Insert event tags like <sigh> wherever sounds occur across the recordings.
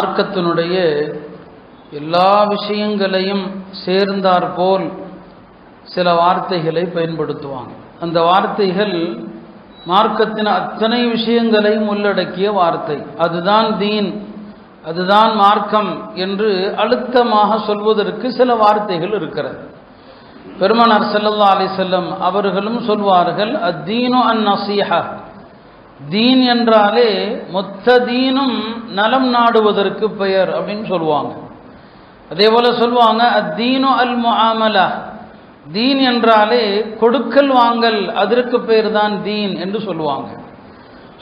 மார்க்கத்தினுடைய எல்லா விஷயங்களையும் சேர்ந்தாற்போல் சில வார்த்தைகளை பயன்படுத்துவாங்க. அந்த வார்த்தைகள் மார்க்கத்தின் அத்தனை விஷயங்களையும் உள்ளடக்கிய வார்த்தை. அதுதான் தீன் அதுதான் மார்க்கம் என்று அழுத்தமாக சொல்வதற்கு சில வார்த்தைகள் இருக்கிறது. பெருமனார் செல்லல்லா அலிசல்லம் செல்லம் அவர்களும் சொல்வார்கள் அத்தீனு அன் நசீஹா தீன் என்றாலே மொத்த தீனும் நலம் நாடுவதற்கு பெயர் அப்படின்னு சொல்லுவாங்க. அதே போல சொல்லுவாங்க அத்தீனு அல் முஆமலா. தீன் என்றாலே கொடுக்கல் வாங்கல் அதற்கு பெயர் தான் தீன் என்று சொல்லுவாங்க.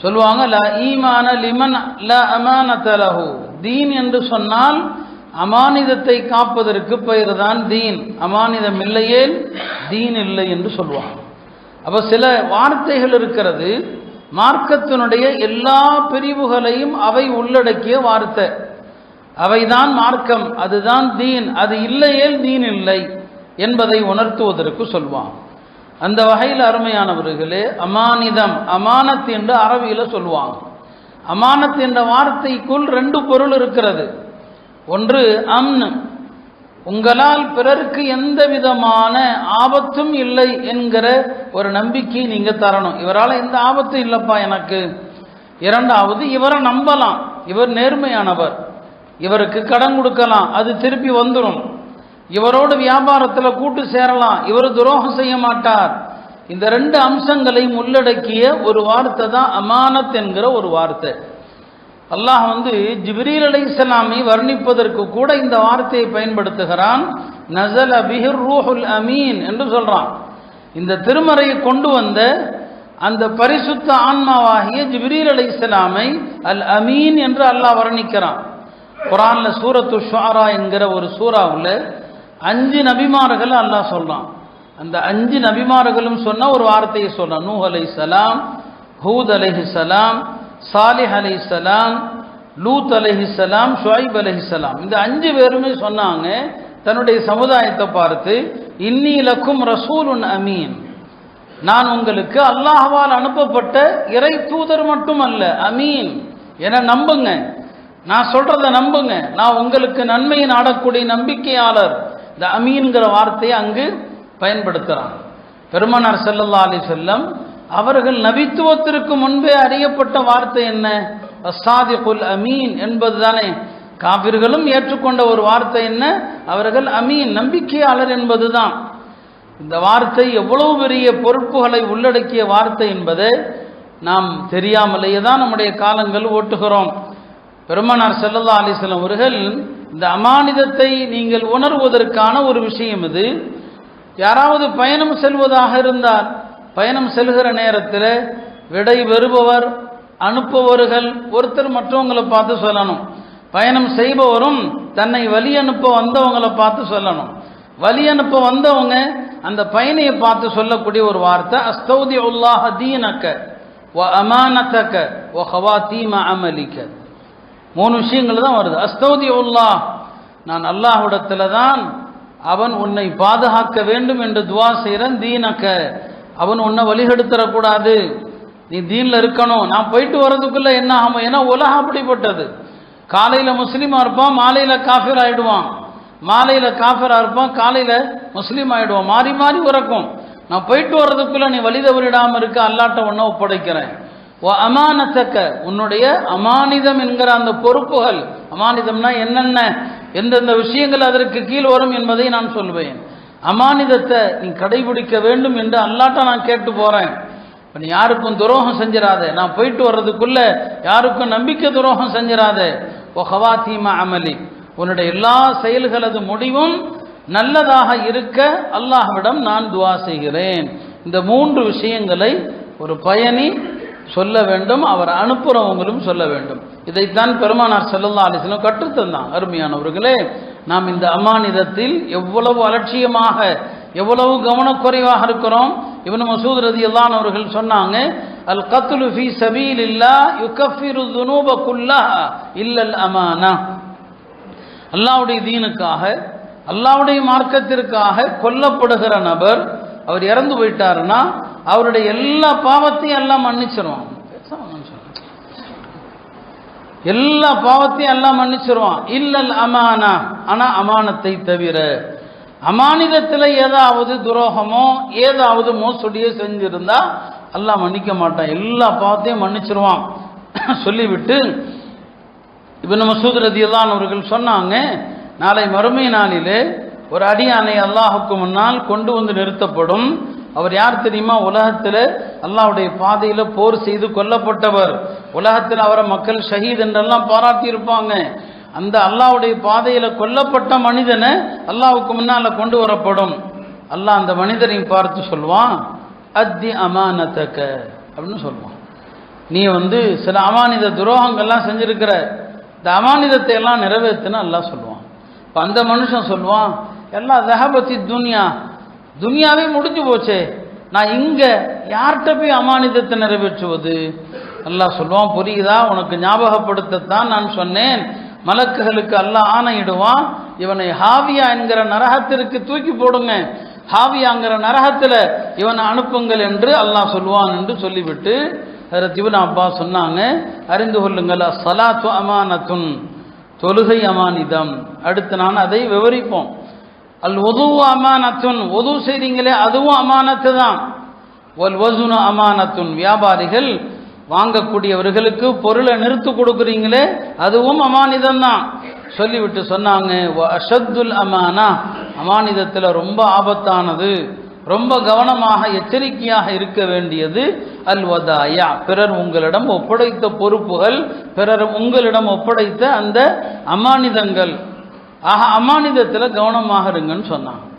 சொல்லுவாங்க ல ஈமான லிமன் ல அமானத்தலஹு தீன் என்று சொன்னால் அமானிதத்தை காப்பதற்கு பெயர் தான். தீன் அமானிதம் இல்லையே தீன் இல்லை என்று சொல்லுவாங்க. அப்போ சில வார்த்தைகள் இருக்கிறது. மார்க்கத்தினுடைய எல்லா பிரிவுகளையும் அவை உள்ளடக்கிய வார்த்தை. அவைதான் மார்க்கம். அதுதான் தீன். அது இல்லையேல் தீன் இல்லை என்பதை உணர்த்துவதற்கு சொல்வான். அந்த வகையில் அருமையானவர்களே அமானிதம் அமானத் என்று அரபியில் சொல்லுவாங்க. அமானத் என்ற வார்த்தைக்குள் ரெண்டு பொருள் இருக்கிறது. ஒன்று அம்னு. உங்களால் பிறருக்கு எந்த விதமான ஆபத்தும் இல்லை என்கிற ஒரு நம்பிக்கை நீங்க தரணும். இவரால் எந்த ஆபத்தும் இல்லைப்பா எனக்கு. இரண்டாவது இவரை நம்பலாம். இவர் நேர்மையானவர். இவருக்கு கடன் கொடுக்கலாம். அது திருப்பி வந்துடும் இவரோடு வியாபாரத்தில் கூட்டு சேரலாம். இவர் துரோகம் செய்ய மாட்டார். இந்த ரெண்டு அம்சங்களையும் உள்ளடக்கிய ஒரு வார்த்தை தான் அமானத் என்கிற ஒரு வார்த்தை. அல்லாஹ் வந்து ஜிப்ரீல் அலை இஸ்லாமை வர்ணிப்பதற்கு கூட இந்த வார்த்தையை பயன்படுத்துகிறான். நசல் அபிஹர் ரூஹுல் அமீன் என்று சொல்கிறான் இந்த திருமறையை கொண்டு வந்த அந்த பரிசுத்த ஆன்மாவாகிய ஜிப்ரீல் அலை இஸ்லாமை அல் அமீன் என்று அல்லாஹ் வர்ணிக்கிறான். குரான்ல சூரத்து ஷுஆரா என்கிற ஒரு சூறாவில் அஞ்சு நபிமார்கள் அல்லாஹ் சொல்கிறான் அந்த அஞ்சு நபிமார்களும் சொன்ன ஒரு வார்த்தையை சொல்கிறான் நூஹ் அலை சலாம் ஹூத் அலைஹி சலாம் சாலிஹ் அலை லூத் அலஹி சலாம் ஷுவைப் அலஹி இந்த அஞ்சு பேருமே சொன்னாங்க தன்னுடைய சமுதாயத்தை பார்த்து இன்னி லக்கும் ரசூலுன் அமீன். நான் உங்களுக்கு அல்லாஹால் அனுப்பப்பட்ட இறை தூதர் மட்டும் அல்ல அமீன். என நம்புங்க. நான் சொல்றத நம்புங்க. நான் உங்களுக்கு நன்மையை நாடக்கூடிய நம்பிக்கையாளர். இந்த அமீன்கிற வார்த்தையை அங்கு பயன்படுத்துகிறான் பெருமனார் செல்லல்லா அலி செல்லம் அவர்கள் நபித்துவத்திற்கு முன்பே அறியப்பட்ட வார்த்தை என்ன? அசாதிகுல் அமீன் என்பதுதானே. காபிர்களும் ஏற்றுக்கொண்ட ஒரு வார்த்தை என்ன? அவர்கள் அமீன் நம்பிக்கையாளர் என்பதுதான். இந்த வார்த்தை எவ்வளவு பெரிய பொறுப்புகளை உள்ளடக்கிய வார்த்தை என்பதை நாம் தெரியாமலேயே தான் நம்முடைய காலங்கள் ஓட்டுகிறோம். பெருமனார் செல்லல்லா அலிஸ்லாம் அவர்கள் இந்த அமானிதத்தை நீங்கள் உணர்வதற்கான ஒரு விஷயம் இது. யாராவது பயணம் செல்வதாக இருந்தால் பயணம் செல்கிற நேரத்தில் விடை பெறுபவர் அனுப்புபவர்கள் ஒருத்தர் மற்றவங்களை பார்த்து சொல்லணும். பயணம் செய்பவரும் தன்னை வழி அனுப்ப வந்தவங்களை பார்த்து சொல்லணும். வழி அனுப்ப வந்தவங்க அந்த பயணியை பார்த்து சொல்லக்கூடிய ஒரு வார்த்தை அஸ்தௌதி உல்லாஹ தீனக்க ஒ அமானத்தக்க ஒ ஹவாத்தீம அமலிக்க. மூணு விஷயங்கள் தான் வருது. அஸ்தௌதி உல்லா நான் அல்லாஹுடத்தில் தான் அவன் உன்னை பாதுகாக்க வேண்டும் என்று துவா செய்கிறேன் தீனக்க. அவன் உன்னை வழிகெடுத்துடக்கூடாது நீ தீனில் இருக்கணும். நான் போயிட்டு வர்றதுக்குள்ளே என்ன ஆகும்? ஏன்னா உலகம் அப்படிப்பட்டது. காலையில் முஸ்லீமாக இருப்பான் மாலையில் காஃபிர் ஆகிடுவான் மாலையில் காஃபிராக இருப்பான் காலையில் முஸ்லீம் ஆகிடுவான் மாறி மாறி உறக்கும். நான் போயிட்டு வர்றதுக்குள்ளே நீ வழி தவறிடாமல் இருக்க அல்லாட்ட ஒன்றை ஒப்படைக்கிறேன். ஓ அமானத்தக்க உன்னுடைய அமானிதம் என்கிற அந்த பொறுப்புகள். அமானிதம்னா என்னென்ன? எந்தெந்த விஷயங்கள் அதற்கு கீழ் வரும் என்பதை நான் சொல்வேன். அமானிதத்தை நீ கடைபிடிக்க வேண்டும் என்று அல்லாட்ட நான் கேட்டு போறேன். இப்போ நீ யாருக்கும் துரோகம் செஞ்சிடாத நான் போயிட்டு வர்றதுக்குள்ள யாருக்கும் நம்பிக்கை துரோகம் செஞ்சிடாத ஓ ஹவாத்தீமா அமலி. உன்னுடைய எல்லா செயல்களது முடிவும் நல்லதாக இருக்க அல்லாஹ்விடம் நான் துவா செய்கிறேன். இந்த மூன்று விஷயங்களை ஒரு பயணி சொல்ல வேண்டும் அவர் அனுப்புறவங்களும் சொல்ல வேண்டும். இதைத்தான் பெருமானார் செல்லல்லா அலிஸ்லம் கற்றுத்தந்தான். அருமையானவர்களே நாம் இந்த அமானிதத்தில் எவ்வளவு அலட்சியமாக எவ்வளவு கவனக்குறைவாக இருக்கிறோம்? இவன் மசூத் ரதி அல்லான் அவர்கள் சொன்னாங்க அல் கத்துலு ஃபி சபீல் இல்லா யுகஃபிரு துனூப குல்லா இல்லல் அமானா. அல்லாவுடைய தீனுக்காக அல்லாவுடைய மார்க்கத்திற்காக கொல்லப்படுகிற நபர் அவர் இறந்து போயிட்டாருன்னா அவருடைய எல்லா பாவத்தையும் எல்லாம் மன்னிச்சிடும் எல்லா பாவத்தையும் எல்லாம் மன்னிச்சிருவான். இல்லல் அமானா. ஆனால் அமானத்தை தவிர அமானிதத்தில் ஏதாவது துரோகமோ ஏதாவது மோசடியோ செஞ்சிருந்தா எல்லாம் மன்னிக்க மாட்டான். எல்லா பாவத்தையும் மன்னிச்சிருவான். <clears throat> சொல்லிவிட்டு இவன் மசூத் ரதியல்லான் அவர்கள் சொன்னாங்க நாளை மறுமை நாளிலே ஒரு அடியானை அல்லாஹுக்கு முன்னால் கொண்டு வந்து நிறுத்தப்படும். அவர் யார் தெரியுமா? உலகத்தில் அல்லாஹ்வுடைய பாதையில் போர் செய்து கொல்லப்பட்டவர். உலகத்தில் அவரை மக்கள் ஷஹீத் என்றெல்லாம் பாராட்டி இருப்பாங்க அந்த அல்லாஹ்வுடைய பாதையில் கொல்லப்பட்ட மனிதனை அல்லாவுக்கு முன்னால் கொண்டு வரப்படும். அல்லாஹ் அந்த மனிதரையும் பார்த்து சொல்வான் அத்தி அமானத்தக்க அப்படின்னு சொல்லுவான் நீ வந்து சில அமானித துரோகங்கள்லாம் செஞ்சுருக்கிற இந்த அமானிதத்தை எல்லாம் நிறைவேற்றுன்னு அல்லாஹ் சொல்லுவான் இப்போ அந்த மனுஷன் சொல்லுவான் எல்லாம் தஹபத்தி துன்யா துனியாவே முடிஞ்சு போச்சே. நான் இங்கே யார்கிட்ட போய் அமானிதத்தை நிறைவேற்றுவது? அல்லாஹ் சொல்லுவான் புரியுதா? உனக்கு ஞாபகப்படுத்தத்தான் நான் சொன்னேன். மலக்குகளுக்கு அல்லாஹ் ஆணையிடுவான். இவனை ஹாவியா என்கிற நரகத்திற்கு தூக்கி போடுங்க. ஹாவியாங்கிற நரகத்தில் இவனை அனுப்புங்கள் என்று அல்லாஹ் சொல்லுவான் என்று சொல்லிவிட்டு அதில் திபுன் அப்பா சொன்னாங்க அறிந்து கொள்ளுங்கள் சலாத்து அமானத்துன் தொழுகை அமானிதம். அடுத்து நான் அதை விவரிப்போம். அல் ஒது அமானத்துன் ஒது செய்றீங்களே அதுவும் அமானத்து தான் ஒல் வசுனு அமானத்துன் வியாபாரிகள் வாங்கக்கூடியவர்களுக்கு பொருளை நிறுத்து கொடுக்குறீங்களே அதுவும் அமானிதம் தான் சொல்லிவிட்டு சொன்னாங்க அஷத்துல் அமானா. அமானிதத்தில் ரொம்ப ஆபத்தானது. ரொம்ப கவனமாக எச்சரிக்கையாக இருக்க வேண்டியது அல் வதாயா. பிறர் உங்களிடம் ஒப்படைத்த பொறுப்புகள் பிறர் உங்களிடம் ஒப்படைத்த அந்த அமானிதங்கள். ஆக அமானிதத்தில் கவனமாக இருங்கன்னு சொன்னாங்க.